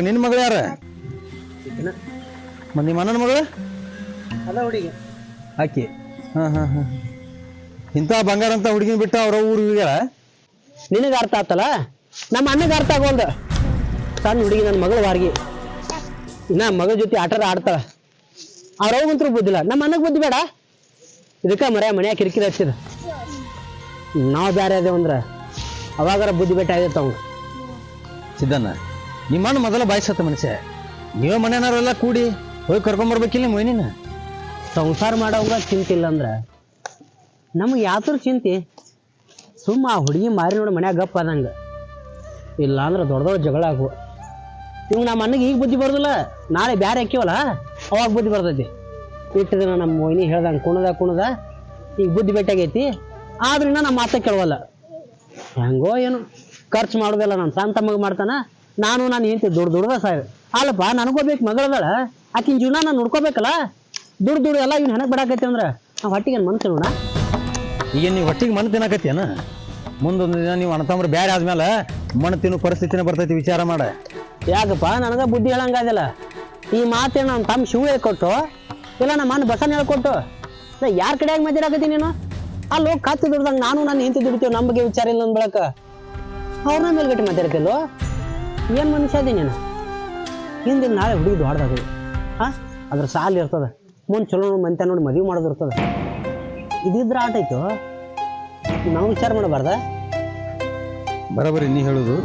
ನಿನ್ನ ಮಗಳು ಯಾರ? ನಿಮ್ಮ ಅಣ್ಣನ ಮಗಳು? ಅದ ಹುಡುಗಿ. ಆಕಿ. ಹಾಂ ಹಾಂ ಹಾಂ. ಇಂಥ ಬಂಗಾರ ಅಂತ ಹುಡುಗಿನ ಬಿಟ್ಟು ಅವ್ರ ಊರಿಗೆ ನಿನಗೆ ಅರ್ಥ ಆತಲ್ಲ? ನಮ್ಮ ಅಣ್ಣಗೆ ಅರ್ಥ ಆಗೋಲ್ದು ಸಣ್ಣ ಹುಡುಗಿ ನನ್ನ ಮಗಳು ವಾರ್ಗಿ. ಇನ್ನ ಮಗಳ ಜೊತೆ ಆಟದ ಆಡ್ತಾಳ. ಅವ್ರವಂತರೂ ಬುದ್ಧಿಲ್ಲ. ನಮ್ಮ ಅಣ್ಣಗೆ ಬುದ್ಧಿ ಬೇಡ. ಇದಕ್ಕೆ ಮರ ಮನ್ಯಾಗ ಕಿರಿಕಿರಿ ಹಚ್ಚಿದ. ನಾವು ಬೇರೆ ಅದೇವಂದ್ರ. ಅವಾಗಾರ ಬುದ್ಧಿ ಬೆಟ್ಟ ಆಗೈತೆ ಅವ್ನು ಸಿದ್ದಣ್ಣ ನಿಮ್ಮ ಅಣ್ಣ ಮೊದಲ ಬಾಯಿಸತ್ತ ಮನುಷ್ಯ. ನೀವೇ ಮನೆಯವರೆಲ್ಲ ಕೂಡಿ ಹೋಗಿ ಕರ್ಕೊಂಬರ್ಬೇಕಿಲ್ಲ ಮೊಯ್ನಿನ ಸಂಸಾರ ಮಾಡೋಂಗ ಚಿಂತಿಲ್ಲ ಅಂದ್ರೆ. ನಮಗೆ ಯಾತ್ರ ಚಿಂತೆ? ಸುಮ್ಮ ಆ ಹುಡುಗಿ ಮಾರಿ ನೋಡಿ ಮನ್ಯಾಗ ಗಪ್ಪ ಆದಂಗೆ. ಇಲ್ಲ ಅಂದ್ರೆ ದೊಡ್ಡ ದೊಡ್ಡ ಜಗಳ ಆಗುವ. ಇವ್ ನಮ್ಮ ಅಣ್ಣಗೆ ಈಗ ಬುದ್ಧಿ ಬರೋದಿಲ್ಲ. ನಾಳೆ ಬೇರೆ ಹಾಕಿವಲ್ಲ ಅವಾಗ ಬುದ್ಧಿ ಬರ್ತೈತಿ. ಇಟ್ಟು ನಮ್ಮ ಮೊಯ್ನಿ ಹೇಳ್ದಂಗೆ ಕುಣದ ಕುಣದ ಈಗ ಬುದ್ಧಿ ಬೆಟ್ಟಾಗೈತಿ. ಆದ್ರಿಂದ ನಮ್ಮ ಮಾತ ಕೇಳವಲ್ಲ. ಹೆಂಗೋ ಏನು. ಖರ್ಚು ಮಾಡೋದಿಲ್ಲ ನಾನು ಸಣ್ಣ ತಮ್ಮಗ ಮಾಡ್ತಾನ. ನಾನು ನಾನು ಹೆಂಡತಿ ದುಡ್ಡು ದುಡ್ದ ಸಾಯ್ ಅಲ್ಲಪ್ಪ ನನಗೋಬೇಕು ಮಗಳದಾಳ. ಆಕಿನ ಜೀವನ ನಾನು ನೋಡ್ಕೋಬೇಕಲ್ಲ? ದುಡ್ಡು ದುಡ್ಡು ಎಲ್ಲ ಇವ್ನು ಹೆಣಕ್ ಬಿಡಾಕೈತಿ ಅಂದ್ರೆ ನಾವು ಹೊಟ್ಟಿಗೆ ಮನ್ಸು ನೋಡ ಈಗ ನೀವು ಹೊಟ್ಟಿಗೆ ಮಣ್ಣು ತಿನ್ನಕತ್ತೇನ ಮುಂದೊಂದು ದಿನ ನೀವು ಅಣ್ಣತಮ್ಮರು ಬೇರೆ ಆದ್ಮೇಲೆ ಮಣ್ಣು ತಿನ್ನೋ ಪರಿಸ್ಥಿತಿನೇ ಬರ್ತೈತಿ ವಿಚಾರ ಮಾಡ. ಯಾಕಪ್ಪ ನನಗ ಬುದ್ಧಿ ಹೇಳಂಗಾದಿಲ್ಲ ಈ ಮಾತೇನು ನಮ್ಮ ತಮ್ಮ ಶಿವ ಹೇಳ್ಕೊಟ್ಟು ಇಲ್ಲ ನಮ್ಮ ಅಣ್ಣ ಬಸನ್ ಹೇಳ್ಕೊಟ್ಟು ಯಾರ ಕಡೆಯಾಗಿ ಮದ್ದಿರಾಕತ್ತಿ ನೀನು? ಅಲ್ಲಿ ಹೋಗಿ ಕತ್ತು ದುಡ್ದಂಗೆ ನಾನು ನಾನು ಹೆಂಡತಿ ದುಡಿತೀವಿ ನಮ್ಮ ಬಗ್ಗೆ ವಿಚಾರ ಇಲ್ಲ ಅಂದ್ ಬೆಳಕ ಅವ್ರನ್ನ ಮೇಲ್ಗಟ್ಟೆ ಮಾತಾಡ್ತಿಲ್ಲೋ ಏನು ಮನುಷ್ಯ ಅದಿ ನೀನು? ಹಿಂದಿನ ನಾಳೆ ಹುಡುಗಿ ದೊಡ್ಡದಾಗ ಹಾಂ? ಅದ್ರ ಸಾಲ ಇರ್ತದೆ. ಮುಂದೆ ಚಲೋ ಮಂತ್ಯ ನೋಡಿ ಮದುವೆ ಮಾಡೋದು ಇರ್ತದೆ. ಇದಿದ್ರೆ ಆಟ ಆಯ್ತು ನಾವು ವಿಚಾರ ಮಾಡಬಾರ್ದ? ಬರೋಬರಿ ನೀ ಹೇಳೋದು.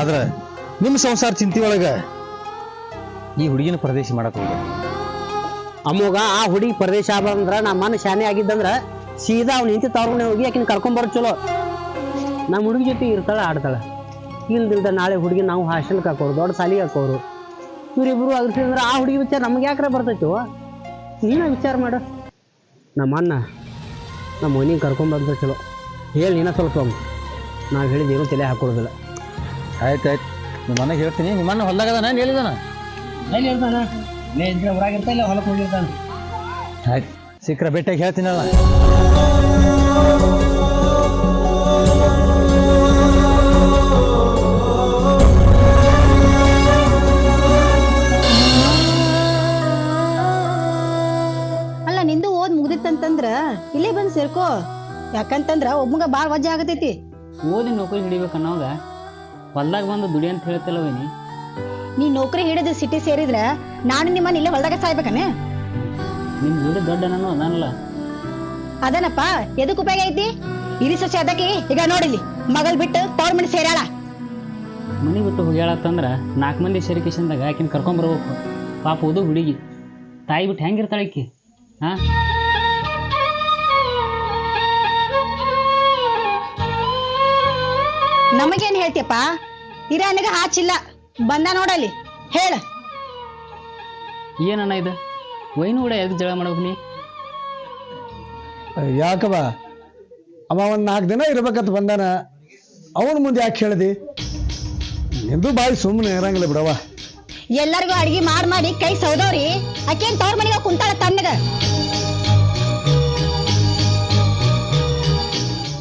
ಆದ್ರೆ ನಿಮ್ಮ ಸಂಸಾರ ಚಿಂತೆ ಒಳಗೆ ಈ ಹುಡುಗಿನ ಪ್ರದೇಶ ಮಾಡಕ್ ಹೋಗ ಅಮ್ಮಗ ಆ ಹುಡುಗಿ ಪ್ರದೇಶ ಆಗ್ಬಂದ್ರ ನಮ್ಮ ಮನ ಶಾನೆ ಆಗಿದ್ದಂದ್ರ ಸೀದಾ ಅವ್ನು ನಿಂತಿ ತವ್ರನ್ನ ಹೋಗಿ ಆಕಿನ ಕರ್ಕೊಂಬರೋ ಚಲೋ. ನಮ್ಮ ಹುಡುಗಿ ಜೊತೆ ಇರ್ತಾಳೆ ಆಡ್ತಾಳ. ಇಲ್ದಿಲ್ದ ನಾಳೆ ಹುಡುಗಿ ನಾವು ಹಾಸ್ಟೆಲ್ಗೆ ಹಾಕೋರು ದೊಡ್ಡ ಸಾಲಿಗೆ ಹಾಕೋರು. ಇವರಿಬ್ಬರು ಅದ್ರ ಅಂದ್ರೆ ಆ ಹುಡುಗಿ ವಿಚಾರ ನಮ್ಗೆ ಯಾಕ್ರೆ ಬರ್ತೈತು ನೀನ ವಿಚಾರ ಮಾಡು. ನಮ್ಮ ಅಣ್ಣ ನಮ್ಮ ಮನಿಗೆ ಕರ್ಕೊಂಬಂದ್ರೆ ಚಲೋ. ಹೇಳಿ ನೀನ ಸ್ವಲ್ಪ ನಾವು ಹೇಳಿದ ಏನು ತಲೆ ಹಾಕೊಡೋದಿಲ್ಲ. ಆಯ್ತು ಆಯ್ತು. ನಿಮ್ಮ ಮನೆಗೆ ಹೇಳ್ತೀನಿ. ನಿಮ್ಮ ಅಣ್ಣ ಹೊಲ್ದಾಗದ ನಾನು ಹೇಳಿದಾನ ಎಲ್ಲಿ ಇರ್ತಾನ ಹೊರಗಿರ್ತಾ ಇಲ್ಲ ಹೊಲಕ್ಕೆ ಹೋಗಿರ್ತಾನೆ. ಆಯ್ತು. ಸಿಕ್ಕರೆ ಭೇಟಿಯಾಗಿ ಹೇಳ್ತೀನಲ್ಲ. ಅಲ್ಲ ನಿಂದು ಓದ್ ಮುಗ್ದಿತ್ತಂತಂದ್ರ ಇಲ್ಲೇ ಬಂದ್ ಸೇರ್ಕೋ. ಯಾಕಂತಂದ್ರ ಒಬ್ಬಂಗ ಬಾಳ್ ವಜ್ಜ ಆಗತೈತಿ. ಓದಿ ನೌಕರಿ ಹಿಡಿಬೇಕ ಅನ್ನೋಗ ಹೊಲ್ದಾಗ ಬಂದು ದುಡಿ ಅಂತ ಹೇಳ್ತಿಲ್ಲ ವೈನಿ ನೀ ನೌಕರಿ ಹಿಡಿದು ಸಿಟಿ ಸೇರಿದ್ರ ನಾನು ನಿಮ್ಮನ್ನ ಇಲ್ಲೇ ಹೊಲ್ದಾಗ ಸಾಯ್ಬೇಕನೆ? ನಿಮ್ ದುಡಿ ದೊಡ್ಡ ನಾನು ಅದಾನಲ್ಲ. ಅದನಪ್ಪ ಎದಕ್ ಉಪಯೋಗ ಐತಿ? ಇರಿ ಸೊಸೆ ಅದಕ್ಕೆ ಈಗ ನೋಡಿಲಿ ಮಗಳ್ ಬಿಟ್ಟು ತವ್ರ ಮನೆ ಸೇರ್ಯಾಳ. ಮನೆ ಬಿಟ್ಟು ಹೋಗ್ಯಾಳತ್ತಂದ್ರ ನಾಲ್ಕು ಮಂದಿ ಸೇರಿಕೇಶನ್ದಾಗ ಆಕಿನ ಕರ್ಕೊಂಬರ್ಬೇಕು ಪಾಪ ಓದು ಹುಡುಗಿ. ತಾಯಿ ಬಿಟ್ಟು ಹೆಂಗಿರ್ತಾಳೆ ಆಕಿ ಹಾ? ನಮಗೇನ್ ಹೇಳ್ತಿಯಪ್ಪ? ಇರಾನಿಗ ಹಾಚಿಲ್ಲ. ಬಂದ ನೋಡಲಿ ಹೇಳ. ಏನಣ್ಣ ಇದು? ವೈನು ಕೂಡ ಎದಕ್ಕೆ ಜಗಳ ಮಾಡ್ಬೇಕು ನೀ? ಯಾಕವ ಅವ ಒಂದು ನಾಲ್ಕು ದಿನ ಇರ್ಬೇಕಂತ ಬಂದಾನ. ಅವನ ಮುಂದೆ ಯಾಕೆ ಹೇಳ್ದಿ? ನಿಂದು ಬಾಯಿ ಸುಮ್ಮನೆ ಇರಂಗಿಲ್ಲ ಬಿಡವ ಎಲ್ಲರಿಗೂ ಅಡಿಗೆ ಮಾಡಿ ಮಾಡಿ ಕೈ ಸೌದವ್ರಿ. ಆಕೇನ್ ತವ್ರ ಮನೆಗೆ ಕುಂತಾಳ ತಣ್ಣಗ?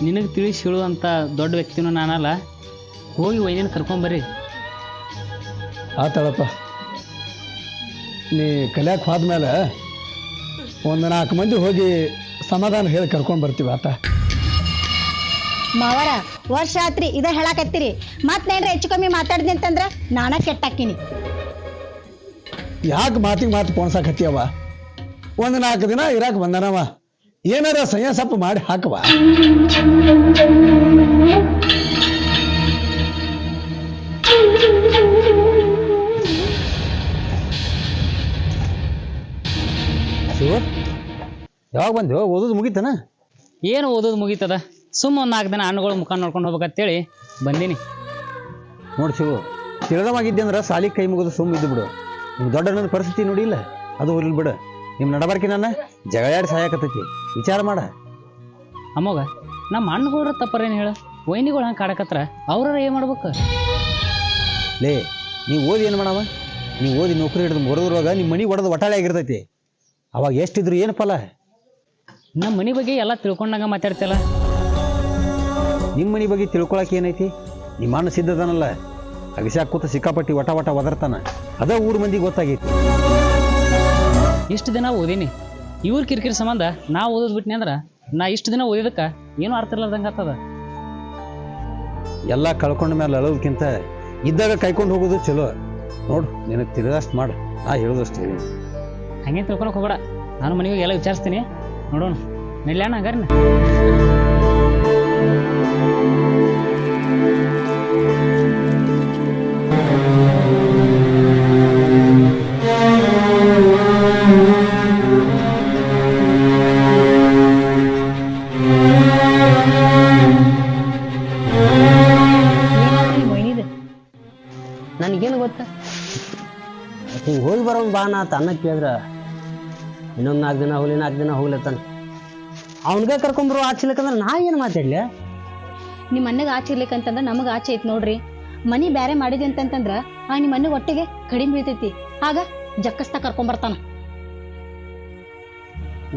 ನಿನಗೆ ತಿಳಿಸಿ ಹೇಳುವಂಥ ದೊಡ್ಡ ವ್ಯಕ್ತಿನೂ ನಾನಲ್ಲ. ಹೋಗಿ ವೈದ್ಯನ ಕರ್ಕೊಂಬರ್ರಿ ಆತಳಪ್ಪ. ನೀ ಕಲ್ಯಾಕ್ ಹೋದ್ಮೇಲೆ ಒಂದು ನಾಲ್ಕು ಮಂದಿ ಹೋಗಿ ಸಮಾಧಾನ ಹೇಳಿ ಕರ್ಕೊಂಡು ಬರ್ತೀವಿ ಆತ. ಮಾವರ ವರ್ಷ ಆತ್ರಿ ಇದ ಹೇಳಾಕತ್ತೀರಿ. ಮತ್ತೇನ್ರ ಹೆಚ್ಚು ಕಮ್ಮಿ ಮಾತಾಡ್ದಿ ಅಂತಂದ್ರ ನಾನ ಕೆಟ್ಟಾಕಿನಿ ಯಾಕೆ ಮಾತಿಗೆ ಮಾತು ಪೋಣ್ಸಾಕತ್ತೀಯವ ಒಂದು ನಾಲ್ಕು ದಿನ ಇರಾಕ್ ಬಂದಾನವ ಏನಾರ ಸಪ್ಪ ಮಾಡಿ ಹಾಕುವ. ಯಾವಾಗ ಬಂದೆವು ಓದೋದು ಮುಗಿತನ? ಏನು ಓದೋದು ಮುಗೀತದ? ಸುಮ್ಮ ಒಂದು ನಾಲ್ಕು ದಿನ ಹಣ್ಣುಗಳು ಮುಖ ನೋಡ್ಕೊಂಡು ಹೋಗ್ಬೇಕಂತೇಳಿ ಬಂದೀನಿ. ನೋಡಿ ಶಿವು ತಿಳಿದವಾಗಿದ್ದೆ ಅಂದ್ರೆ ಸಾಲಿ ಕೈ ಮುಗಿದು ಸುಮ್ಮ ಇದ್ದು ಬಿಡು ದೊಡ್ಡ ಪರಿಸ್ಥಿತಿ ನೋಡಿ ಇಲ್ಲ ಅದು ಹೋಗ್ಲಿ ಬಿಡು. ನಿಮ್ಮ ನಡಬಾರ್ಕಿ ನನ್ನ? ಜಗಳಾಡಿ ಸಾಯಕತ್ತೈತಿ. ವಿಚಾರ ಮಾಡ. ಅಮ್ಮಗ ನಮ್ಮ ಅಣ್ಣಗಳ್ರ ತಪ್ಪರೇನು ಹೇಳು? ವೈನಿಗಳು ಹಂಗೆ ಕಾಡಕತ್ರ ಅವ್ರ ಏನು ಮಾಡ್ಬೇಕು? ಲೇ ನೀವು ಓದಿ ಏನು ಮಾಡವ? ನೀವು ಓದಿ ನೌಕರಿ ಹಿಡಿದು ಮುರಿದ್ರವಾಗ ನಿಮ್ಮ ಮನೆ ಒಡೆದು ಒಟ್ಟಾಳೆ ಆಗಿರ್ತೈತಿ. ಅವಾಗ ಎಷ್ಟಿದ್ರು ಏನು ಫಲ? ನಮ್ಮ ಮನೆ ಬಗ್ಗೆ ಎಲ್ಲ ತಿಳ್ಕೊಂಡಂಗ ಮಾತಾಡ್ತಿಲ್ಲ ನಿಮ್ಮ ಮನೆ ಬಗ್ಗೆ ತಿಳ್ಕೊಳಕ್ಕೆ ಏನೈತಿ? ನಿಮ್ಮ ಅಣ್ಣ ಸಿದ್ಧದನಲ್ಲ ಅಗಸ್ಯಾಕ ಕೂತ ಸಿಕ್ಕಾಪಟ್ಟಿ ಒಟ ಒಟ ಒದರ್ತಾನ. ಅದ ಊರು ಮಂದಿ ಗೊತ್ತಾಗೈತಿ. ಇಷ್ಟು ದಿನ ಓದೀನಿ. ಇವ್ರ ಕಿರಿಕಿರಿ ಸಂಬಂಧ ನಾ ಓದೋದು ಬಿಟ್ನಿ ಅಂದ್ರೆ ನಾ ಇಷ್ಟು ದಿನ ಓದಿದಕ್ಕೆ ಏನು ಅರ್ಥ ಇರ್ಲಾರ್ದಂಗೆ ಆಗ್ತದ? ಎಲ್ಲ ಕಳ್ಕೊಂಡ ಮೇಲೆ ಅಳೋದಕ್ಕಿಂತ ಇದ್ದಾಗ ಕೈಕೊಂಡು ಹೋಗೋದು ಚಲೋ. ನೋಡು ನಿನಗೆ ತಿರುಗಷ್ಟು ಮಾಡು ನಾ ಹೇಳೋದಷ್ಟು ಹೇಳಿ. ಹಂಗೇನು ತಿಳ್ಕೊಳಕ್ ಹೋಗಬೇಡ. ನಾನು ಮನೆಗೆ ಎಲ್ಲ ವಿಚಾರಿಸ್ತೀನಿ. ನೋಡೋಣ. ನಡ್ಲ್ಯಾಣ ಹಂಗಾರೆ ನಾ ಅನ್ನ ಕೇಳಿದ್ರ ಇನ್ನೊಂದು ನಾಲ್ಕು ದಿನ ಹೋಗ್ಲಿ ನಾಲ್ಕು ದಿನ ಹೋಗ್ಲತ್ತಾನ ಅವನಿಗೆ ಕರ್ಕೊಂಬರು ಆಚಿಲಕ್ಕಂದ್ರೆ ನಾ ಏನು ಮಾತಾಡ್ಲಿ? ನಿಮ್ಮ ಅಣ್ಣಗೆ ಆಚೆ ಇರ್ಲಿಕ್ಕಂತಂದ್ರ ನಮಗೆ ಆಚೆ ಐತ್ ನೋಡ್ರಿ. ಮನಿ ಬ್ಯಾರೆ ಮಾಡಿದೆ ಅಂತಂತಂದ್ರ ಆ ನಿಮ್ಮ ಅಣ್ಣಗೆ ಒಟ್ಟಿಗೆ ಕಡಿಮೆ ಬೀಳ್ತೈತಿ. ಆಗ ಜಕ್ಕಸ್ತ ಕರ್ಕೊಂಬರ್ತಾನ.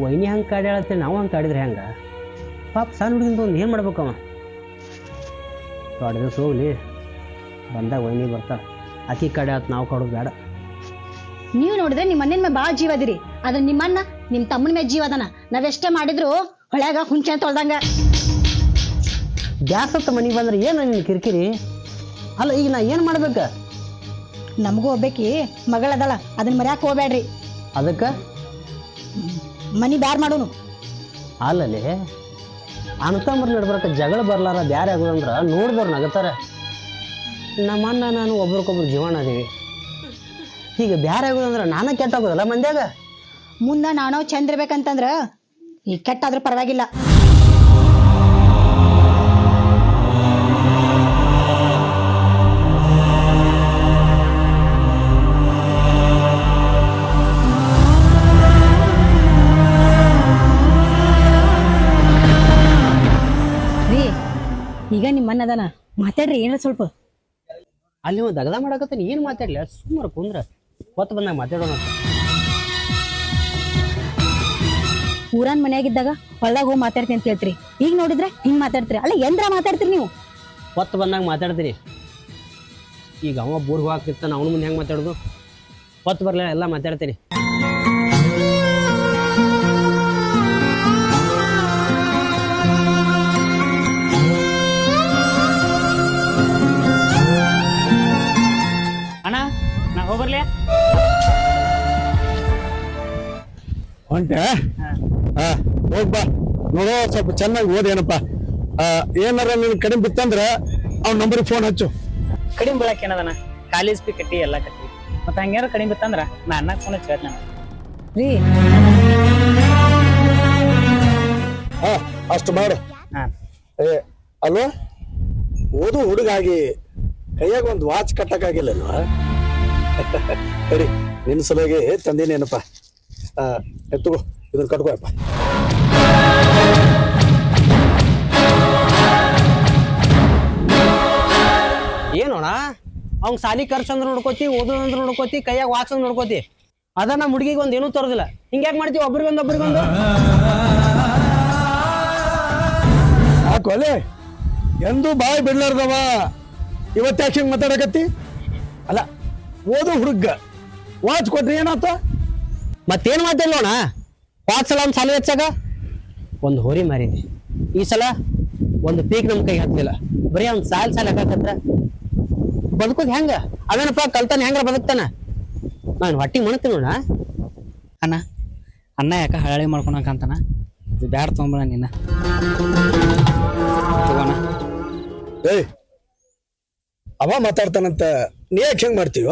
ವೈನಿ ಹಂಗೆ ಕಾಡ್ಯಾಳತ್ತೆ ನಾವು ಹಂಗೆ ಕಾಡಿದ್ರೆ ಹೆಂಗ? ಪಾಪ ಸಣ್ಣ ಹುಡುಗಿಂದ ಒಂದು ಏನು ಮಾಡ್ಬೇಕವ ದೊಡ್ಡ ದಿವಸ ಹೋಗ್ಲಿ ಬಂದಾಗ ವೈನಿ ಬರ್ತಾಳೆ. ಆಕಿ ಆತು ನಾವು ಕಾಡೋದು ಬೇಡ. ನೀವು ನೋಡಿದ್ರೆ ನಿಮ್ಮ ಅಣ್ಣನ ಮೇಲೆ ಭಾಳ ಜೀವ ಅದಿರಿ. ಆದ್ರೆ ನಿಮ್ಮ ಅಣ್ಣ ನಿಮ್ಮ ತಮ್ಮನ ಮೇಲೆ ಜೀವದನ ನಾವೆಷ್ಟೇ ಮಾಡಿದ್ರು ಹೊಳ್ಯಾಗ ಹುಂಚೆ ತೊಳ್ದಂಗ ಗ್ಯಾಸ್ ಹತ್ತ ಮನೆಗೆ ಬಂದ್ರೆ ಏನು ನಿನ್ನ ಕಿರಿಕಿರಿ? ಅಲ್ಲ ಈಗ ನಾ ಏನು ಮಾಡ್ಬೇಕ? ನಮಗೂ ಒಬ್ಬೇಕಿ ಮಗಳದಳ ಅದನ್ನ ಮರ್ಯಾಕ ಹೋಗ್ಬೇಡ್ರಿ ಅದಕ್ಕೆ? ಮನಿ ಬ್ಯಾರ್ ಮಾಡೋನು. ಅಲ್ಲಲ್ಲಿ ಅಣ್ತಂಬ್ರ ನಡ್ಬರಕ ಜಗಳ ಬರ್ಲಾರ ಬ್ಯಾರೆ ಆಗೋದಂದ್ರ ನೋಡಿದವ್ರು ನಗತಾರ. ನಮ್ಮ ಅಣ್ಣ ನಾನು ಒಬ್ರಿಗೊಬ್ರು ಜೀವನ ಅದೀವಿ. ಈಗ ಬ್ಯಾರೆ ಆಗೋದಂದ್ರ ನಾನ ಕೆಟ್ಟ ಹೋಗೋದಲ್ಲ ಮಂದ್ಯಾಗ? ಮುಂದ ನಾನೋ ಚಂದ ಇರ್ಬೇಕಂತಂದ್ರ ಈ ಕೆಟ್ಟಾದ್ರೂ ಪರವಾಗಿಲ್ಲ. ರೀ ಈಗ ನಿಮ್ಮ ಅದಾನ. ಮಾತಾಡ್ರಿ ಏನ ಸ್ವಲ್ಪ. ಅಲ್ಲಿ ಒಂದು ದಗದ ಮಾಡಕತ್ತ ಏನು ಮಾತಾಡ್ಲಿ? ಸುಮ್ಮನೆ ಕುಂದ್ರ. ಹೊತ್ತು ಬಂದಾಗ ಮಾತಾಡೋಣ ಅಂತ. ಊರನ್ ಮನ್ಯಾಗಿದ್ದಾಗ ಹೊಲ್ದಾಗ ಹೋಗಿ ಮಾತಾಡ್ತೀನಿ ಅಂತ ಹೇಳ್ತೀರಿ. ಈಗ ನೋಡಿದ್ರೆ ಹಿಂಗ್ ಮಾತಾಡ್ತೀರಿ. ಅಲ್ಲ ಎಂದ್ರ ಮಾತಾಡ್ತೀರಿ ನೀವು? ಹೊತ್ತು ಬಂದಾಗ ಮಾತಾಡ್ತೀರಿ. ಈಗ ಅವ ಬೋರ್ಗೆ ಹೋಗ್ತಿರ್ತಾನ ಅವನ ಮುಂದೆ ಹೆಂಗೆ ಮಾತಾಡೋದು? ಹೊತ್ತು ಬರಲಿಲ್ಲ ಎಲ್ಲ ಮಾತಾಡ್ತೀನಿ ಹೊಂಟೆ ಹಾ. ಹೋಗ್ ಬಾ. ನೋಡೋ ಸ್ವಲ್ಪ ಚೆನ್ನಾಗಿ ಓದೇನಪ್ಪ ಏನಪ್ಪ. ಏನಾರ ನಿನ್ ಕಡಿಮೆ ಬಿತ್ತಂದ್ರೆ ಅವ್ನ ನಂಬರ್ ಫೋನ್ ಹಚ್ಚು. ಕಡಿಮೆ ಬೀಳಕ್ಕೆ ಏನದನ? ಕಾಲೇಜ್ ಪಿ ಕಟ್ಟಿ ಎಲ್ಲ ಕಟ್ಟಿ. ಮತ್ತೆ ಹಂಗೇನಾರು ಕಡಿಮೆ ಬಿತ್ತಂದ್ರ ನಾ ಅನ್ನ ಫೋನ್ ಹಚ್ಚಿ ಹೇಳ್ತೀನಿ ರೀ. ಹಾ ಅಷ್ಟು ಮಾಡು. ಹಾಂ. ಏ ಅಲ್ವಾ ಓದು ಹುಡುಗಾಗಿ ಕೈಯಾಗ ಒಂದು ವಾಚ್ ಕಟ್ಟಕ್ಕಾಗಿಲ್ಲಲ್ವಾ? ಸರಿ ನಿನ್ನ ಸಲುವಾಗಿ ತಂದಿನೇನಪ್ಪ ಎತ್ತುಗೋ ಇದನ್ನು ಕಟ್ಕೋಯಪ್ಪ ಏನೋಣ? ಅವ್ನ ಸಾಲಿ ಖರ್ಚಂದ್ರ ನೋಡ್ಕೋತಿ ಓದೋದಂದ್ರೆ ನೋಡ್ಕೋತಿ ಕೈಯಾಗ ವಾಕ್ಸಂದ್ ನೋಡ್ಕೋತಿ. ಅದ ನಮ್ಮ ಹುಡುಗಿಗೆ ಒಂದು ಏನೂ ತರೋದಿಲ್ಲ. ಹಿಂಗ್ಯಾಕ್ ಮಾಡ್ತೀವಿ? ಒಬ್ರಿಗೊಂದು ಒಬ್ರಿಗೊಂದು ಹಾಕೋಲೆ ಎಂದೂ ಬಾಯಿ ಬಿಡ್ಲಾರ್ದವ? ಇವತ್ತಾಕೆ ಹಿಂಗೆ ಮಾತಾಡಕತ್ತಿ? ಅಲ್ಲ ಓದು ಹುಡುಗ ವಾಚ್ ಕೊಟ್ರಿ ಏನಾತ? ಮತ್ತೇನ್ ನೋಣ ಪಾತ್ ಸಲ ಒಂದು ಸಾಲಿ ಹೆಚ್ಚಾಗ ಒಂದು ಹೋರಿ ಮಾರಿದೆ ಈ ಸಲ ಒಂದು ಪೀಕ್ ನಮ್ಮ ಕೈ ಹತ್ತಿಲ್ಲ ಬರೀ ಅವ್ನ್ ಸಾಲ್ ಸಾಲ ಹಾಕತ್ರ ಬದುಕೋದು ಹೆಂಗ? ಅವೇನಪ್ಪ ಕಲ್ತಾನ ಹೆಂಗ ಬದುಕ್ತಾನ? ನಾನು ಹೊಟ್ಟಿ ಮಣತೀನಿ ನೋಡ ಅಣ್ಣ ಅಣ್ಣ ಯಾಕೆ ಹಳಳಿ ಮಾಡ್ಕೊಳಕಂತಾನ ಇದು ಬ್ಯಾಡ ತೊಗೊಂಬಳ ನಿನ್ನ ತಗೋಣ ಏಯ್ ಅವ ಮಾತಾಡ್ತಾನಂತ ನೀ ಯಾಕೆ ಹೆಂಗೆ ಮಾಡ್ತೀವ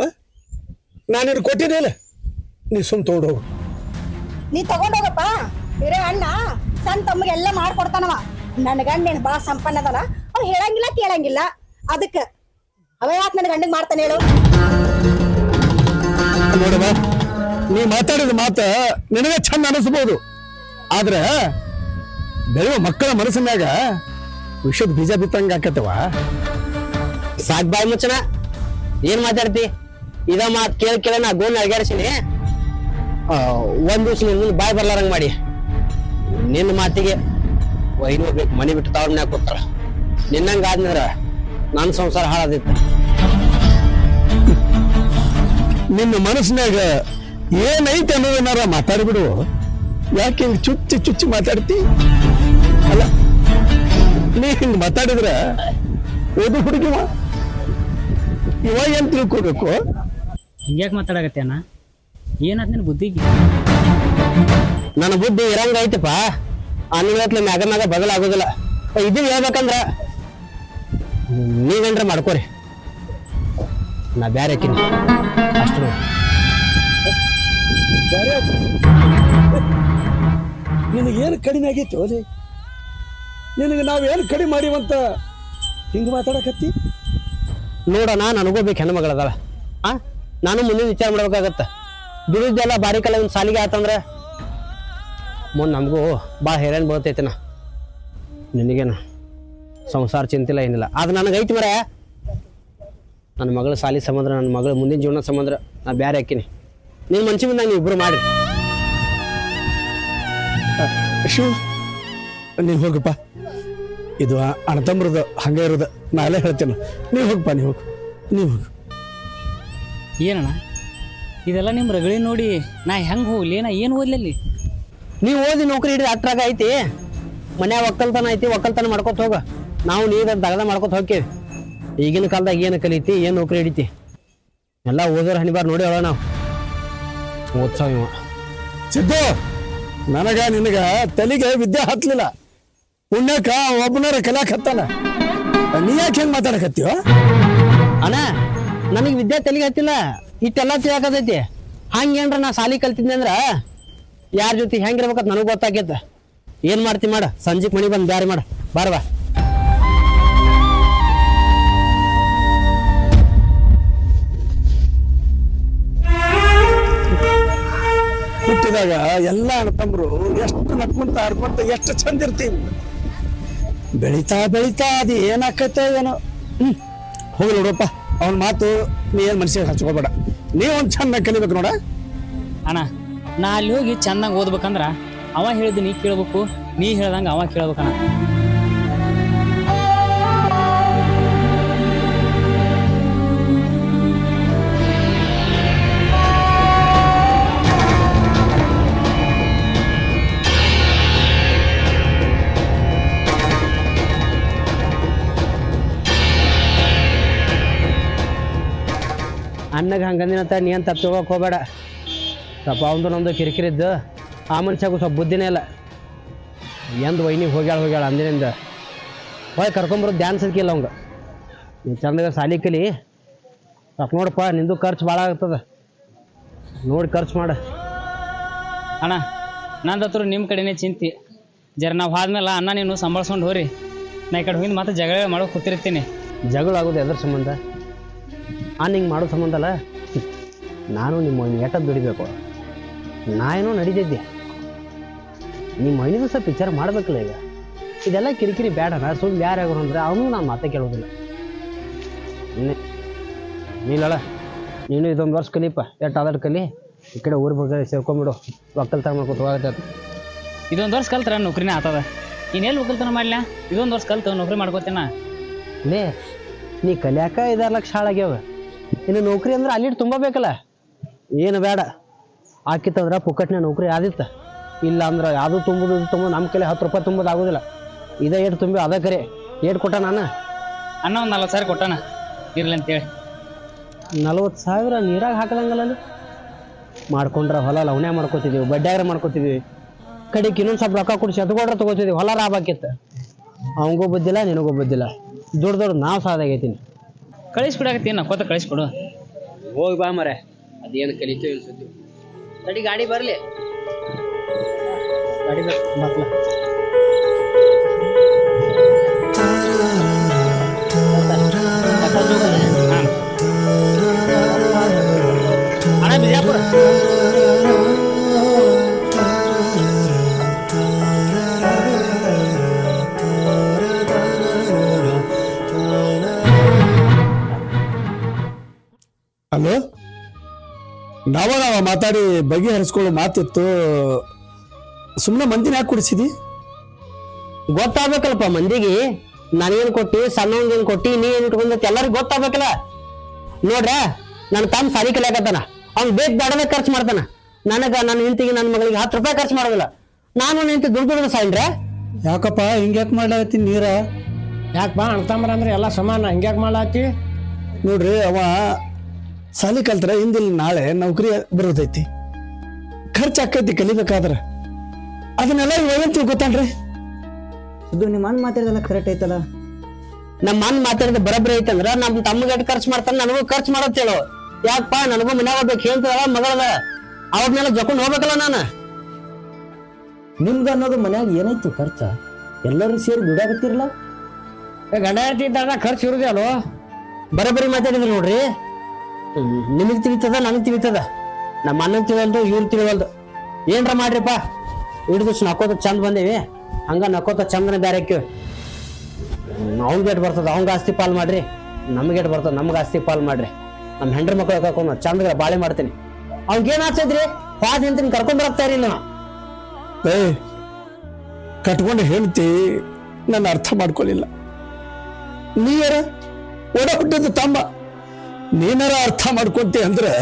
ನಾನು ಇದು ಕೊಟ್ಟಿದ್ದಿಲ್ಲ ನೀ ಸುಮ್ ತಗೊಂಡು ಹೋಗು. ನೀ ತಗೊಂಡೋಗಪ್ಪ ಬೇರೆ ಅಣ್ಣ ಸಣ್ಣ ತಮ್ಮಗೆ ಎಲ್ಲ ಮಾಡ್ಕೊಡ್ತಾನವ. ನನ್ನ ಗಂಡ ಏನ್ ಭಾಳ ಸಂಪನ್ನ ಅದನ ಅವ್ನು ಹೇಳಂಗಿಲ್ಲ ಕೇಳಂಗಿಲ್ಲ. ಅದಕ್ಕ ಅವ ಯಾಕೆ ನನ್ನ ಗಂಡಗ್ ಮಾಡ್ತಾನೆ ಹೇಳು. ನೋಡವ ನೀ ಮಾತಾಡಿದ ಮಾತ ನಿನಗೆ ಚಂದ ಅನಿಸ್ಬೋದು. ಆದ್ರೆ ಬೆಳೆಯುವ ಮಕ್ಕಳ ಮನಸ್ಸಿನಾಗ ವಿಷದ ಬೀಜ ಬಿತ್ತಂಗ ಆಕತ್ತವ. ಸಾಕ್ ಬಾಯ್ ಮುಚ್ಚನ. ಏನ್ ಮಾತಾಡ್ತಿ? ಇದ ಮಾತ್ ಕೇಳ ಕೇಳ ನಾ ಗೋನ್ ಅಡ್ಗಾಡ್ಸಿನಿ ಒಂದ್ ದಿವ್ಸ ನಿನ್ನ ಬಾಯ್ ಬರ್ಲಾರಂಗ್ ಮಾಡಿ. ನಿನ್ನ ಮಾತಿಗೆ ವೈನ್ ಹೋಗ್ಬೇಕು ಮನೆ ಬಿಟ್ಟು ತಾವ್ ಮನ್ಯಾಗ ಕೂತಾಳ ನಿನ್ನಂಗ ಆದ್ಮೇಲೆ ನನ್ನ ಸಂಸಾರ ಹಾಳಾದಿತ್ತು ನಿನ್ನ ಮನಸ್ಸಿನಾಗ ಏನೈತೆ ಅನ್ನೋದನ್ನಾರ ಮಾತಾಡ್ಬಿಡು. ಯಾಕೆ ಹಿಂಗ್ ಚುಚ್ಚಿ ಚುಚ್ಚಿ ಮಾತಾಡ್ತಿ? ಅಲ್ಲ ನೀ ಹಿಂಗ್ ಮಾತಾಡಿದ್ರ ಓದು ಹುಡುಗಿವ? ಇವಾಗ ಏನ್ ತಿಳ್ಕೊಬೇಕು? ಹಿಂಗ್ಯಾಕೆ ಮಾತಾಡಕತ್ತೇನಾ ಏನಾದ್ ನಿನ್ನ ಬುದ್ಧಿಗೆ? ನನ್ನ ಬುದ್ಧಿ ಇರಂಗ ಐತಪ್ಪ. ಅನ್ಗತ್ಲೆ ಮ್ಯಾಗ ಮ್ಯಾಗ ಬದಲಾಗೋದಿಲ್ಲ. ಇದನ್ನ ಹೇಳ್ಬೇಕಂದ್ರ ನೀವೇನ್ರ ಮಾಡ್ಕೋರಿ. ನಾ ಬ್ಯಾರೆ ಹಾಕಿನಿ. ಅಷ್ಟು ಏನು ನಿನಗೇನು ಕಡಿಮೆ ಆಗಿತ್ತು ಅದೇ? ನಿನಗೆ ನಾವೇನು ಕಡಿಮೆ ಮಾಡಿವಂತ ಹಿಂಗ್ ಮಾತಾಡಕತ್ತಿ? ನೋಡೋಣ ನನಗೂ ಬೇಕು ಹೆಣ್ಮಗಳದಾಳ ಆ? ನಾನು ಮುಂದಿನ ವಿಚಾರ ಮಾಡ್ಬೇಕಾಗತ್ತ. ದುಡಿದ್ದೆಲ್ಲ ಬಾರಿಕಲ್ಲ ಒಂದು ಸಾಲಿಗೆ ಆತಂದ್ರೆ ಮುಂದೆ ನಮಗೂ ಭಾಳ ಹೈರಾಣ ಬೀಳ್ತೈತಿನ ನಿನಗೇನು? ಸಂಸಾರ ಚಿಂತಿಲ್ಲ ಏನಿಲ್ಲ. ಅದು ಐತಿ ಮರ. ನನ್ನ ಮಗಳ ಸಾಲಿ ಸಂಬಂಧ ನನ್ನ ಮಗಳ ಮುಂದಿನ ಜೀವನ ಸಂಬಂಧ ನಾ ಬೇರೆ ಹಾಕಿನಿ. ನೀನು ಮನ್ಸಿ ಮುಂದೆ ನೀವು ಇಬ್ಬರು ಮಾಡಿ ಶಿವ ನೀನು ಹೋಗಪ್ಪ. ಇದು ಅಣತಂಬ್ರದು ಹಂಗೆ ಇರೋದು. ನಾ ಅಲ್ಲೇ ಹೇಳ್ತೇನೆ. ನೀವು ಹೋಗಪ್ಪ ನೀವು ಹೋಗು. ನೀವು ಹೋಗು. ಏನಣ್ಣ? ಇದೆಲ್ಲ ನಿಮ್ಮ ರಗಳಿ ನೋಡಿ ನಾ ಹೆಂಗೆ ಹೋಗ್ಲಿ? ನಾ ಏನು ಓದ್ಲಿ ಅಲ್ಲಿ? ನೀವು ಓದಿ ನೌಕರಿ ಹಿಡಿದು ಅಟ್ರಾಗ ಐತಿ. ಮನ್ಯಾಗ ಒಕ್ಕಲ್ತನ ಐತಿ ಒಕ್ಕಲ್ತನ ಮಾಡ್ಕೊತ ಹೋಗ. ನಾವು ನೀರು ದಗದ ಮಾಡ್ಕೊತ ಹೋಗ್ತೇವೆ. ಈಗಿನ ಕಾಲದಾಗ ಏನು ಕಲಿತಿ ಏನು ನೌಕರಿ ಹಿಡಿತಿ? ಎಲ್ಲ ಓದೋರು ಹಣಿಬಾರ್ ನೋಡಿ ಹೇಳೋ ನಾವು. ಓದ್ಸವ ಇವ. ಸಿದ್ದು ನನಗ ನಿನಗ ತಲೆಗೆ ವಿದ್ಯೆ ಹತ್ತಲಿಲ್ಲ ಪುಣ್ಯಕ್ಕ ಒಬ್ಬನಾರ ಕಲಾಕ್ ಹತ್ತಲ್ಲ. ನೀ ಯಾಕೆ ಹೆಂಗ್ ಮಾತಾಡಕತ್ತೀವ ಅಣ್ಣ ನನಗೆ ವಿದ್ಯೆ ತಲೆಗೆ ಹತ್ತಿಲ್ಲ. ಇಟ್ಟೆಲ್ಲ ತಿಳಿಯಾಕತೈತಿ ಹಂಗೇನ್ರ ನಾ ಸಾಲಿ ಕಲ್ತಿದ್ದೆ ಅಂದ್ರೆ? ಯಾರ ಜೊತೆ ಹೆಂಗಿರ್ಬೇಕಂತ ನನಗೆ ಗೊತ್ತಾಗೈತೆ ಏನ್ ಮಾಡ್ತಿ ಮಾಡ ಸಂಜೆಗೆ ಮಣಿ ಬಂದು ಬ್ಯಾರೆ ಮಾಡ ಬಾರವಾ ಹುಟ್ಟಿದಾಗ ಎಲ್ಲ ಅಣ್ಣತಮ್ಮರು ಎಷ್ಟು ನಕ್ಕೊಂತ ಆಡ್ಕೊಂತ ಎಷ್ಟು ಚಂದ ಇರ್ತೀವಿ. ಬೆಳಿತಾ ಬೆಳಿತಾ ಅದು ಏನಾಕೈತೆ ಏನೋ. ಹ್ಞೂ ಹೋಗಿ ನೋಡಪ್ಪ, ಅವನ ಮಾತು ನೀ ಏನು ಮನುಷ್ಯ ಹಚ್ಕೋಬೇಡ. ನೀ ಒಂದು ಚಂದ ಕಲಿಬೇಕು ನೋಡ. ಅಣ್ಣ, ನಾ ಅಲ್ಲಿ ಹೋಗಿ ಚಂದಂಗೆ ಓದ್ಬೇಕಂದ್ರ ಅವ ಹೇಳಿದ್ ನೀ ಕೇಳ್ಬೇಕು, ನೀ ಹೇಳ್ದಂಗೆ ಅವ ಕೇಳ್ಬೇಕಣ್ಣ. ಅಣ್ಣಗೆ ಹಂಗಂದಿನಂತ ನೀ ಅಂತ ತಗೋಕ್ ಹೋಗ್ಬೇಡ. ಸ್ವಲ್ಪ ಅವನದು ನಮ್ಮದು ಕಿರಿಕಿರಿದ್ದು ಆ ಮನುಷ್ಯಗೂ ಸ್ವಲ್ಪ ಬುದ್ಧಿನೇ ಇಲ್ಲ. ಎಂದು ವೈನಿಗೆ ಹೋಗ್ಯಾಳ ಹೋಗ್ಯಾಳ ಅಂದಿನಿಂದ. ಹೋಗಿ ಕರ್ಕೊಂಬರೋದು ಧ್ಯಾನ ಸಿಕ್ಕಿಲ್ಲ ಅವಂಗೆ. ನೀನು ಚಂದಾಗ ಸಾಲಿ ಕಲಿ. ಸ್ವಲ್ಪ ನೋಡಪ್ಪ ನಿಂದು ಖರ್ಚು ಭಾಳ ಆಗ್ತದೆ. ನೋಡಿ ಖರ್ಚು ಮಾಡ. ಅಣ್ಣ ನಂದತ್ರ ನಿಮ್ಮ ಕಡೆನೇ ಚಿಂತಿ. ಜರ ನಾವು ಆದ್ಮೇಲೆ ಅಣ್ಣ ನೀನು ಸಂಭಾಳ್ಸ್ಕೊಂಡು ಹೋರಿ. ನಾ ಈ ಕಡೆ ಹೋಗಿದ್ದು ಮತ್ತೆ ಜಗಳ ಮಾಡೋ ಕೂತಿರ್ತೀನಿ. ಜಗಳ ಆಗೋದು ಎದ್ರ ಸಂಬಂಧ? ನಾನು ಹಿಂಗೆ ಮಾಡೋ ಸಂಬಂಧ ಅಲ್ಲ? ನಾನು ನಿಮ್ಮ ಏಟದ್ದು ದುಡಿಬೇಕು? ನಾ ಏನೋ ನಡೀತಿದ್ದೆ. ನಿಮ್ಮ ಮೈನಿಗೂ ಸ್ವಲ್ಪ ವಿಚಾರ ಮಾಡ್ಬೇಕಲ್ಲ ಈಗ. ಇದೆಲ್ಲ ಕಿರಿಕಿರಿ ಬೇಡ ನಾ ಸುಮ್ಮನೆ ಯಾರು ಯಾರು ಅಂದರೆ ಅವನು ನಾನು ಮಾತೇ ಕೇಳೋದಿಲ್ಲ. ನೀಲಲ್ಲ ನೀನು ಇದೊಂದು ವರ್ಷ ಕಲಿಪ್ಪ ಎಟ್ ಆದಾಡ್ ಕಲಿ ಈ ಕಡೆ ಊರು ಬಗ್ಗೆ ಸೇರ್ಕೊಂಬಿಡು. ಒಕ್ಕಲ್ತನ ಮಾಡ್ಕೊತ ಹೋಗತ್ತೆ ಇದೊಂದು ವರ್ಷ ಕಲ್ತ್ರ ನೌಕರಿನೇ ಆತದ. ಇನ್ನೆಲ್ಲಿ ಒಕ್ಕಲ್ತನ ಮಾಡ್ಲ? ಇದೊಂದು ವರ್ಷ ಕಲ್ತು ನೌಕರಿ ಮಾಡ್ಕೋತೇನ? ಲೇ ನೀ ಕಲಿಯಾಕ ಐದಾರು ಲಕ್ಷ ಹಾಳಾಗ್ಯಾವ. ಇನ್ನು ನೌಕರಿ ಅಂದ್ರೆ ಅಲ್ಲಿ ತುಂಬಬೇಕಲ್ಲ ಏನು ಬೇಡ. ಆಕಿತ್ತಂದ್ರೆ ಪುಕ್ಕಟ್ನೆ ನೌಕರಿ ಆದಿತ್ತ. ಇಲ್ಲ ಅಂದ್ರೆ ಯಾವುದು ತುಂಬುದು ತುಂಬ ತುಂಬೋದು ನಮ್ಮ ಕೈಲಿ ಹತ್ತು ರೂಪಾಯಿ ತುಂಬೋದು ಆಗೋದಿಲ್ಲ. ಇದೇ ಏಟು ತುಂಬಿ ಅದ ಕರೆ. ಏಟು ಕೊಟ್ಟ ನಾನು? ಅಣ್ಣ ಒಂದು ನಲ್ವತ್ತು ಸಾವಿರ ಕೊಟ್ಟಣ. ಇರ್ಲಿ ಅಂತೇಳಿ. ನಲ್ವತ್ತು ಸಾವಿರ ನೀರಾಗ ಹಾಕದಂಗಲ್ಲ ಅಲ್ಲಿ? ಮಾಡ್ಕೊಂಡ್ರೆ ಹೊಲ ಲವಣೆ ಮಾಡ್ಕೋತಿದ್ದೀವಿ ಬಡ್ಡ್ಯಾಗ್ರ ಮಾಡ್ಕೋತಿದ್ದೀವಿ ಕಡೆಗೆ ಇನ್ನೊಂದು ಸ್ವಲ್ಪ ರೊಕ್ಕ ಕೊಡಿಸಿ ಎತ್ಕೊಂಡ್ರೆ ತಗೋತಿದ್ವಿ. ಹೊಲ ರಾಬಾಕಿತ್ತು ಅವಂಗೂ ಬುದ್ಧಿಲ್ಲ ನಿನಗೂ ಬುದ್ಧಿಲ್ಲ. ದುಡ್ಡು ದೊಡ್ಡ ನಾವು ಸಾದಾಗೈತೀನಿ ಕಳಿಸ್ಬಿಡಾಕತ್ತೀನಿ ನಾ ಕೊತ್ತ ಕಳಿಸ್ಕೊಡು. ಹೋಗಿ ಬಾ ಮರೆ ಅದೇನು ಕಲಿತೀವಿ ಅನ್ಸುತ್ತೆ ಗಾಡಿ ಬರಲಿ. ಗಾಡಿ ಬರ್ಲ. ನಾವ ನಾವ ಮಾತಾಡಿ ಬಗೆಹರಿಸ್ಕೊಳ್ಳೋ ಮಾತಿತ್ತು. ಸುಮ್ಮನೆ ಮಂದಿನ ಯಾಕೆ ಕುಡಿಸಿದಿ? ಗೊತ್ತಾಗ್ಬೇಕಲ್ಪ ಮಂದಿಗೆ. ನನಗೇನು ಕೊಟ್ಟಿ ಸಣ್ಣವನ್ಗೇನು ಕೊಟ್ಟಿ ನೀ ಏನು ಇಟ್ಕೊಂಡೈತಿ ಎಲ್ಲರಿಗೂ ಗೊತ್ತಾಗ್ಬೇಕಲ್ಲ. ನೋಡ್ರ ನನ್ನ ತಮ್ಮ ಸಾಲಿ ಕಲಿಯಾಕತ್ತಾನ. ಅವ್ನು ಬೇಕು ಬೇಡವೇ ಖರ್ಚು ಮಾಡ್ತಾನ. ನನಗೆ ನನ್ನ ಹೆಂಡತಿಗೆ ನನ್ನ ಮಗಳಿಗೆ ಹತ್ತು ರೂಪಾಯಿ ಖರ್ಚು ಮಾಡೋದಿಲ್ಲ. ನಾನು ನನ್ನ ಹೆಂಡತಿ ದುಡ್ಡು ದುಡ್ಡು ಸಾಯ್ರೆ ಯಾಕಪ್ಪ ಹಿಂಗ್ಯಾಕೆ ಮಾಡ್ಲಾಗತ್ತಿ ನೀರ? ಯಾಕಪ್ಪ ಅಣ್ತಂಬ್ರ ಅಂದ್ರೆ ಎಲ್ಲ ಸಮಾನ. ಹಿಂಗ್ಯಾಕ್ ಮಾಡ್ಲಾತಿ ನೋಡ್ರಿ ಅವ ಸಾಲಿ ಕಲ್ತ್ರ ಹಿಂದಿಲ್ ನಾಳೆ ನೌಕರಿ ಬರೋದೈತಿ. ಖರ್ಚು ಆಕೈತಿ ಕಲಿಬೇಕಾದ್ರ. ಅದನ್ನೆಲ್ಲ ಇವಾಗೇನ್ ತಿಳ್ಕೊತಾನ್ರಿ. ಇದು ನಿಮ್ಮ ಅಣ್ಣ ಮಾತಾಡಿದೆಲ್ಲ ಕರೆಕ್ಟ್ ಐತಲ್ಲ? ನಮ್ಮ ಅನ್ ಮಾತಾಡಿದ ಬರಬ್ರಿ ಐತಂದ್ರ ನಮ್ಮ ತಮ್ಮ ಎಷ್ಟು ಖರ್ಚು ಮಾಡ್ತಾನ ನನಗೂ ಖರ್ಚು ಮಾಡತ್ತೇಳು ಯಾಕಪ್ಪ ನನಗೂ ಮನ್ಯಾಗ ಹೋಗ್ಬೇಕು ಹೇಳ್ತಾರ ಮಗಳದ. ಅವ್ರನ್ನೆಲ್ಲ ಮೇಲೆ ಜಕೊಂಡು ಹೋಗ್ಬೇಕಲ್ಲ ನಾನು. ನಿಮ್ದು ಅನ್ನೋದು ಮನ್ಯಾಗ ಏನಾಯ್ತು ಖರ್ಚ? ಎಲ್ಲರೂ ಸೇರಿ ದುಡಾಗತ್ತಿರಲ್ಲ ಗಂಡ ಹೆಂಡತಿ ಇದ್ದಾಗ ಖರ್ಚು ಇರುದೇ ಅಲ್ವೋ? ಬರಬರಿ ಮಾತಾಡಿದ್ರು ನೋಡ್ರಿ. ನಿಮಗೆ ತಿಳಿತದ, ನನಗ್ ತಿಳಿತದ? ನಮ್ಮ ಅಣ್ಣನ್ ತಿಳಿವಲ್ದು ಇವ್ರು ತಿಳಿವಲ್ದು ಏನ್ರ ಮಾಡ್ರಿಪ್ಪ? ಹಿಡಿದು ನಕ್ಕೋತ ಚಂದ ಬಂದೇವಿ. ಹಂಗ ನಕ್ಕೋತ ಚಂದನ ಹಾಕಿವಿ ಅವ್ನ್ ಗೇಟ್ ಬರ್ತದ? ಅವಂಗ ಆಸ್ತಿ ಪಾಲ್ ಮಾಡ್ರಿ. ನಮ್ಗೇಟ್ ಬರ್ತದ? ನಮ್ಗೆ ಆಸ್ತಿ ಪಾಲ್ ಮಾಡ್ರಿ. ನಮ್ಮ ಹೆಂಡ್ರ ಮಕ್ಳು ಕರ್ಕೊಂಡು ಚಂದ ಬಾಳೆ ಮಾಡ್ತೀನಿ. ಏನ್ ಆಚೈತ್ರಿ ಹಾದ್ ನಿಂತೀನಿ ಕರ್ಕೊಂಡ್ ಬರಕ್ತಾ ಇರಲಿಲ್ಲ ನಾ. ಏ ಕಟ್ಕೊಂಡು ಹೇಳ್ತಿ ನನ್ನ ಅರ್ಥ ಮಾಡ್ಕೊಳ್ಳಿಲ್ಲ ನೀಯರ ಒಡ ಹುಟ್ಟಿದ್ದು ತಮ್ಮ. ನೀನಾರ ಅರ್ಥ ಮಾಡ್ಕೊಂತಿ ಅಂದ್ರೆ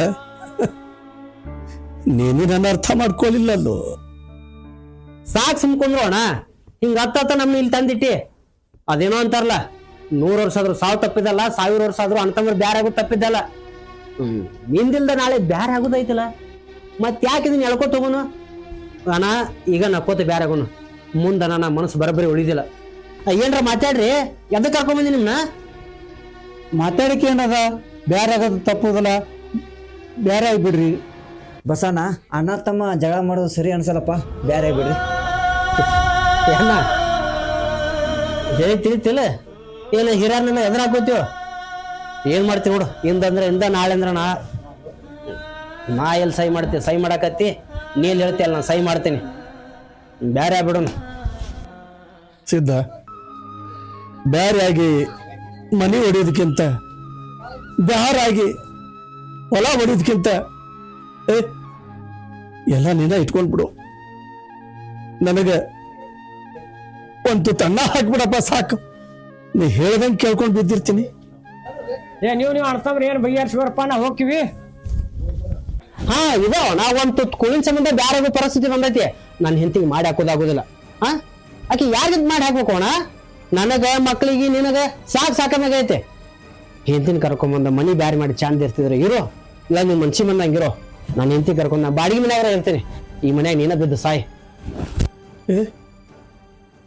ನೀನು ನನ್ನ ಅರ್ಥ ಮಾಡ್ಕೊಳ್ಳಿಲ್ಲಲ್ಲೋ ಸಾಕ್ ಸುಮ್ಕೊಂಡ್ರು ಅಣ್ಣ. ಹಿಂಗ ಹತ್ತ ನಮ್ಮ ಇಲ್ಲಿ ತಂದಿಟ್ಟಿ. ಅದೇನೋ ಅಂತಾರಲ್ಲ ನೂರ್ ವರ್ಷ ಆದ್ರೂ ಸಾವು ತಪ್ಪಿದಲ್ಲ ಸಾವಿರ ವರ್ಷ ಆದ್ರೂ ಅಂತಂದ್ರೆ ಬ್ಯಾರೆ ಆಗೋದು ತಪ್ಪಿದ್ದಲ್ಲ. ಹ್ಮ್ ನಿಂದಿಲ್ದ ನಾಳೆ ಬ್ಯಾರೆ ಆಗೋದೈತಿಲ್ಲ. ಮತ್ ಯಾಕೆ ಇದನ್ನ ಎಳ್ಕೊತ ಹೋಗೋನು? ಅಣ್ಣ ಈಗ ನಕ್ಕೋತ ಬ್ಯಾರೆ ಆಗೋನು. ಮುಂದ ನನ್ನ ಮನಸ್ಸು ಬರಬರಿ ಉಳಿದಿಲ್ಲ. ಏನ್ರ ಮಾತಾಡ್ರಿ. ಎದಕ್ ಕರ್ಕೊಂಬಂದಿ ನಿಮ್ನ? ಮಾತಾಡಕ್ಕೆ ಏನದ? ಆಗೋದು ತಪ್ಪುದಲ್ಲ. ಬೇರೆ ಆಗಿಬಿಡ್ರಿ. ಬಸಣ್ಣ ಅಣ್ಣ ತಮ್ಮ ಜಗಳ ಮಾಡೋದು ಸರಿ ಅನ್ಸಲ್ಲಪ್ಪ. ಬೇರೆ ಬಿಡ್ರಿ ಅಣ್ಣ ಹೇಳಿ ತಿಳಿತಿಲ್ಲ ಏನು ಹಿರಿಯರ್ನೆಲ್ಲ ಎದುರು ಹಾಕೋತೀವ ಏನು ಮಾಡ್ತೀವಿ ನೋಡು ಇಂದಂದ್ರೆ ಇಂದ ನಾಳೆ ಅಂದ್ರೆ ನಾ ನಾ ಎಲ್ಲಿ ಸೈ ಮಾಡ್ತೀನಿ ಸೈ ಮಾಡಕತ್ತಿ? ನೀ ಎಲ್ಲಿ ಹೇಳ್ತಿ ಅಲ್ಲಿ ನಾನು ಸೈ ಮಾಡ್ತೀನಿ. ಬೇರೆ ಆಗ್ಬಿಡೋಣ. ಸಿದ್ಧ. ಬೇರೆ ಆಗಿ ಮನೆ ಹೊಡೆಯೋದಕ್ಕಿಂತ ಬ್ಯಾರಾಗಿ ಹೊಲ ಹೊಡಿದ್ಕಿಂತ ಏ ಎಲ್ಲ ನೀನ ಇಟ್ಕೊಂಡ್ಬಿಡು. ನನಗೆ ಒಂದು ತಣ್ಣ ಹಾಕ್ಬಿಡಪ್ಪ ಸಾಕು. ನೀ ಹೇಳ್ದಂಗೆ ಕೇಳ್ಕೊಂಡು ಬಿದ್ದಿರ್ತೀನಿ. ಏ ನೀವು ನೀವು ಅರ್ಥವ್ರಿ ಏನು ಬಗೆಹರಿಸ್ಬಾರಪ್ಪ ನಾ ಹೋಗ್ತೀವಿ. ಹಾ ಇದೋ ನಾ ಒಂದು ತುತ್ತು ಕುಳಿನ ಸಂಬಂಧ ಬೇರೆ ಪರಿಸ್ಥಿತಿ ಬಂದೈತಿ. ನನ್ನ ಹೆಂತಿಗೆ ಮಾಡಿ ಹಾಕೋದಾಗೋದಿಲ್ಲ ಹಾ? ಆಕೆ ಯಾರಿಗ್ ಮಾಡಿ ಹಾಕ್ಬೇಕು ಅಣ್ಣ? ನನಗ ಮಕ್ಕಳಿಗೆ ನಿನಗ ಸಾಕ್ ಸಾಕನಾಗೈತೆ ಹೆಂಡತಿನ ಕರ್ಕೊಂಬಂದ ಮನಿ ಬ್ಯಾರಿ ಮಾಡಿ ಚಂದ ಇರ್ತಿದ್ರು. ಇರೋ ಇಲ್ಲ ನೀವು ಮನ್ಸಿ ಬಂದಂಗಿರೋ. ನಾನು ಹೆಂತಿ ಕರ್ಕೊಂಡ ನಾ ಬಾಡಿಗೆ ಮನ್ಯಾಗ ಇರ್ತೀನಿ. ಈ ಮನ್ಯಾಗ ನೀನ ಬಿದ್ದು ಸಾಯ್.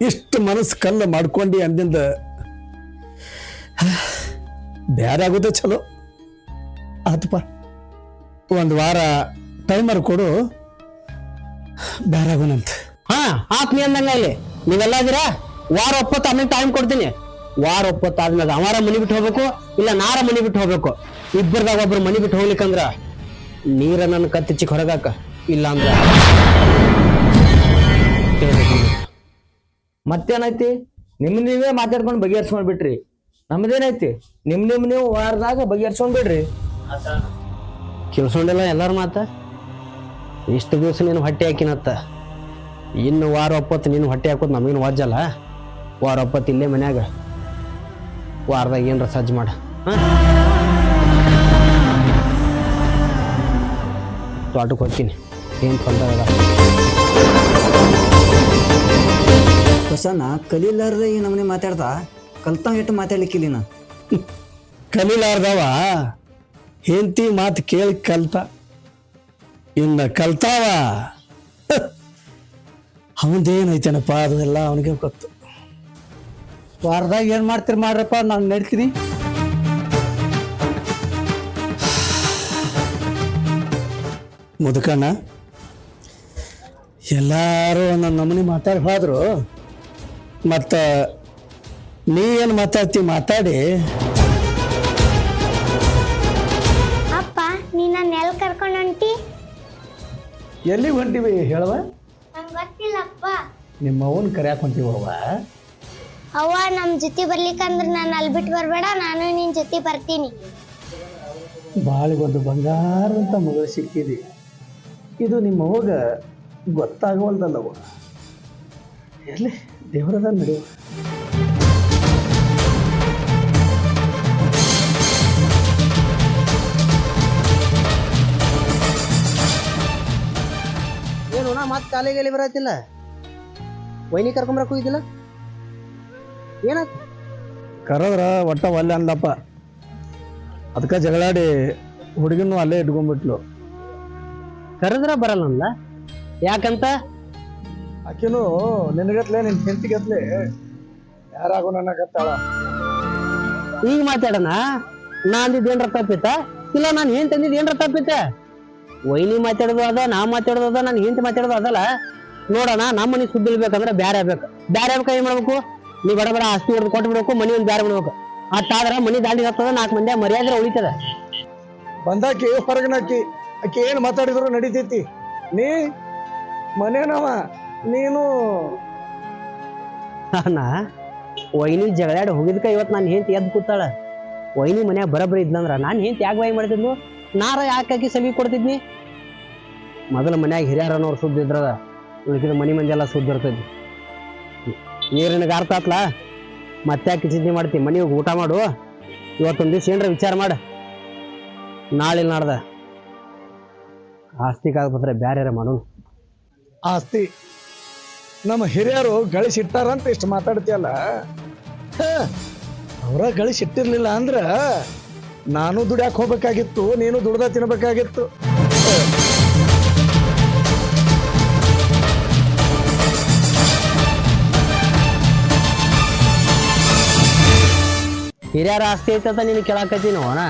ಇಷ್ಟು ಮನಸ್ಸು ಕಲ್ಲು ಮಾಡ್ಕೊಂಡು ಅಂದಿಂದ ಬೇರೆ ಆಗೋದೇ ಚಲೋ ಆತಪ್ಪ ಒಂದು ವಾರ ಟೈಮರ್ ಕೊಡು. ಬೇರೆ ಆಗೋಣಂತ ಹಾ ಆತ್ ನೀ ಅಂದಂಗ ಇಲ್ಲಿ. ನೀವೆಲ್ಲ ಇದೀರಾ? ವಾರ ಒಪ್ಪತ್ತು ಆಮೇಲೆ ಟೈಮ್ ಕೊಡ್ತೀನಿ. ವಾರ ಒಪ್ಪತ್ತು ಆದ್ಮೇಲೆ ಅವಾರ ಮನಿ ಬಿಟ್ಟು ಹೋಗ್ಬೇಕು, ಇಲ್ಲ ನಾರ ಮನಿ ಬಿಟ್ಟು ಹೋಗ್ಬೇಕು. ಇಬ್ಬರದಾಗ ಒಬ್ರು ಮನಿ ಬಿಟ್ಟು ಹೋಗ್ಲಿಕ್ಕಂದ್ರ ನೀರ ನನ್ನ ಕತ್ತಿಚ್ಚಿ ಹೊರಗಾಕ ಇಲ್ಲ ಅಂದ್ರ ಮತ್ತೇನೈತಿ? ನಿಮ್ ನೀವೇ ಮಾತಾಡ್ಕೊಂಡು ಬಗೆಹರಿಸ್ಕೊಂಡ್ ಬಿಟ್ರಿ. ನಮ್ದೇನೈತಿ? ನಿಮ್ ನಿಮ್ ನೀವು ವಾರದಾಗ ಬಗೆಹರಿಸ್ಕೊಂಡ್ ಬಿಡ್ರಿ. ಕೇಳಿಸ್ಕೊಂಡಿಲ್ಲ ಎಲ್ಲಾರ ಮಾತ? ಇಷ್ಟು ದಿವಸ ನೀನು ಹೊಟ್ಟೆ ಹಾಕಿನತ್ತ. ಇನ್ನು ವಾರ ಒಪ್ಪತ್ತು ನೀನು ಹೊಟ್ಟೆ ಹಾಕೋದು ನಮಗೇನು ವಾಜಲ್ಲ ವಾರ ಒಪ್ಪತ್ತು ಇಲ್ಲೇ ಮನ್ಯಾಗ. ವಾರದಾಗ ಏನರ ಸಜ್ಜು ಮಾಡ. ಹಾಂ? ತೋಟಕ್ಕೆ ಹೋಗ್ತೀನಿ. ಏನು ತೊಂದರೆ ಇಲ್ಲ. ಬಸಣ್ಣ ಕಲೀಲಾರ್ದ ಈ ನಮ್ಮನೆ ಮಾತಾಡ್ದ? ಕಲ್ತಾವ ಎಷ್ಟು ಮಾತಾಡ್ಲಿಕ್ಕಿಲ್ಲ ನಾ ಕಲೀಲಾರ್ದವ? ಹೆಂಡತಿ ಮಾತು ಕೇಳಿ ಕಲ್ತ. ಇನ್ನ ಕಲ್ತಾವ? ಅವನದೇನೈತೇನಪ್ಪ ಅದೆಲ್ಲ ಅವನಿಗೆ ಗೊತ್ತು. ವಾರದಾಗ ಏನು ಮಾಡ್ತೀರಿ ಮಾಡ್ರಪ್ಪ ನಾನು ನಡ್ತೀನಿ. ಮುದುಕಣ್ಣ ಎಲ್ಲರೂ ನನ್ನ ನಮೂನಿ ಮಾತಾಡಿ ಹೋದ್ರು. ಮತ್ತು ನೀ ಏನು ಮಾತಾಡ್ತಿ ಮಾತಾಡಿ. ಅಪ್ಪ ನೀ ನನ್ನ ಎಲ್ಲಿ ಕರ್ಕೊಂಡು ಹೊಂಟಿ? ಎಲ್ಲಿ ಹೊಂಟಿವಿ ಹೇಳವ ನಂಗೆ ಗೊತ್ತಿಲ್ಲಪ್ಪ. ನಿಮ್ಮ ಅವನ್ ಕರ್ಯಾಕ್ ಹೊಂಟಿವವ ಅವ್ವ ನಮ್ಮ ಜೊತೆ ಬರ್ಲಿಕ್ಕಂದ್ರೆ ನಾನು ಅಲ್ಲಿ ಬಿಟ್ಟು ಬರಬೇಡ ನಾನು ನಿನ್ನ ಜೊತೆ ಬರ್ತೀನಿ. ಬಾಳಿಗೊಂದು ಅಂತ ಮಗಳು ಸಿಕ್ಕಿದೆ. ಇದು ನಿಮ್ಮ ಅವಾಗ ಗೊತ್ತಾಗವಲ್ದಲ್ಲವ ಎಲ್ಲಿ ದೇವರದ ನಡೆಯುವ ನಾ ಮತ್ತೆ ಕಾಲಿಗೆ ಎಲ್ಲಿ ಬರತ್ತಿಲ್ಲ? ವೈನಿ ಕರ್ಕೊಂಬರಕ್ ಹೋಗಿದ್ದಿಲ್ಲ? ಏನಾಯ್ತು ಕರದ್ರ ಒಟ್ಟ ಒಲ್ಲೆ ಅಂದಪ್ಪ. ಅದಕ್ಕೆ ಜಗಳಾಡಿ ಹುಡುಗಿನೂ ಅಲ್ಲೇ ಇಟ್ಕೊಂಡ್ಬಿಟ್ಲು. ಕರೆದ್ರ ಬರಲ್ಲ ಅಂದ ಯಾಕಂತ? ಆಕಿನೂ ನಿನಗತ್ಲೆ ನಿನ್ ಹೆಂಡತಿಗತ್ಲೆ ಯಾರಾಗೋ ನನಗತ್ತಾಳ ಈಗ ಮಾತಾಡೋಣ? ನಾ ಅಂದಿದ್ದು ಏನ್ರ ತಪ್ಪಿತ? ಇಲ್ಲ ನಾನು ಏನ್ ತಂದಿದ್ ಏನ್ರ ತಪ್ಪಿತ? ವೈನಿ ಮಾತಾಡೋದು ಅದ ನಾ ಮಾತಾಡೋದು ಅದ ನಾನು ಹೆಂಡತಿ ಮಾತಾಡೋದು ಅದಲ್ಲ? ನೋಡೋಣ ನಮ್ಮ ಮನೆ ಸುದ್ದಿ ಇಲ್ಬೇಕಂದ್ರೆ ಬ್ಯಾರೆ ಆಗ್ಬೇಕು ಬ್ಯಾರೆ ಆಗ್ಬೇಕು ಏನ್ ಮಾಡ್ಬೇಕು? ನೀ ಬಡ ಬಡ ಆಸ್ತಿ ಹೊಡೆದು ಕೊಟ್ಟು ಬಿಡಬೇಕು ಮನಿ ಒಂದು ಬ್ಯಾರೆ ಬಿಡ್ಬೇಕು. ಅಷ್ಟಾದ್ರ ಮನಿ ದಾಂಡಿ ಹತ್ತದ ನಾಲ್ಕು ಮಂದಿ ಮರ್ಯಾದೆ ಉಳಿತದ. ಬಂದಾಕಿ ಹೊರಗನಾಕಿ ಆಕಿ ಏನ್ ಮಾತಾಡಿದ್ರು ನಡೀತೈತಿ? ನೀ ಮನೇನವ ನೀನು. ನಾ ವೈನಿ ಜಗಳಾಡಿ ಹೋಗಿದ್ಕ ಇವತ್ತು ನಾನು ಹೆಂಡತಿ ಎದ್ದು ಕೂತಾಳ. ವೈನಿ ಮನ್ಯಾಗ ಬರಬರಿ ಇದ್ನಂದ್ರ ನಾನು ಹೆಂಡತಿ ಯಾಕೆ ಬಾಯಿ ಮಾಡ್ತಿದ್ನು ನಾರ ಯಾಕೆ ಆಕಿ ಸಲಿ ಕೊಡ್ತಿದ್ನಿ? ಮೊದಲ ಮನ್ಯಾಗ ಹಿರಿಯರ ಅನ್ನೋರು ಸುದ್ದಿ ಇದ್ರದ ಉಳಿಕಿದ ಮನಿ ಮಂದಿ ಎಲ್ಲ ಸುದ್ದಿ ಅರ್ಥ ಆತ್ಲ? ಮತ್ತೆ ಯಾಕೆ ಚಿಂತೆ ಮಾಡ್ತಿ? ಮನೆಗೆ ಊಟ ಮಾಡು. ಇವತ್ತೊಂದು ದಿವಸ ಏನ್ರ ವಿಚಾರ ಮಾಡ. ನಾಳೆ ನಾಡ್ದ. ಆಸ್ತಿ ಕಾಗಪತ್ರ ಬ್ಯಾರ್ಯಾರ ಮಾಡೋನು ಆಸ್ತಿ? ನಮ್ಮ ಹಿರಿಯರು ಗಳಿಸಿಟ್ಟಾರಂತ ಇಷ್ಟು ಮಾತಾಡ್ತೀಯಲ್ಲ? ಅವ್ರ ಗಳಿಸಿಟ್ಟಿರ್ಲಿಲ್ಲ ಅಂದ್ರ ನಾನು ದುಡ್ಯಾಕ ಹೋಗ್ಬೇಕಾಗಿತ್ತು, ನೀನು ದುಡ್ದ ತಿನ್ಬೇಕಾಗಿತ್ತು. ಹಿರಿಯರ ಆಸ್ತಿ ಐತೆ ಅಂತ ನಿನಗೆ ಕೇಳಾಕತ್ತೀನಿ ಅಣ್ಣ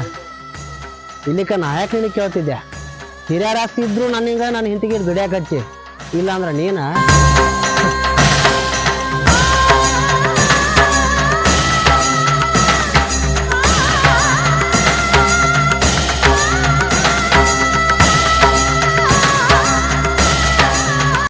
ಇಲ್ಲಿಕ ನಾಯಕ ನಿನಗೆ ಕೇಳ್ತಿದ್ದೆ. ಹಿರಿಯರ ಆಸ್ತಿ ಇದ್ರು ನನಗೆ ನನ್ನ ಹಿಂತಿಗೆ ದುಡಿಯಾಕತ್ತಿ ಇಲ್ಲಾಂದ್ರೆ ನೀನ?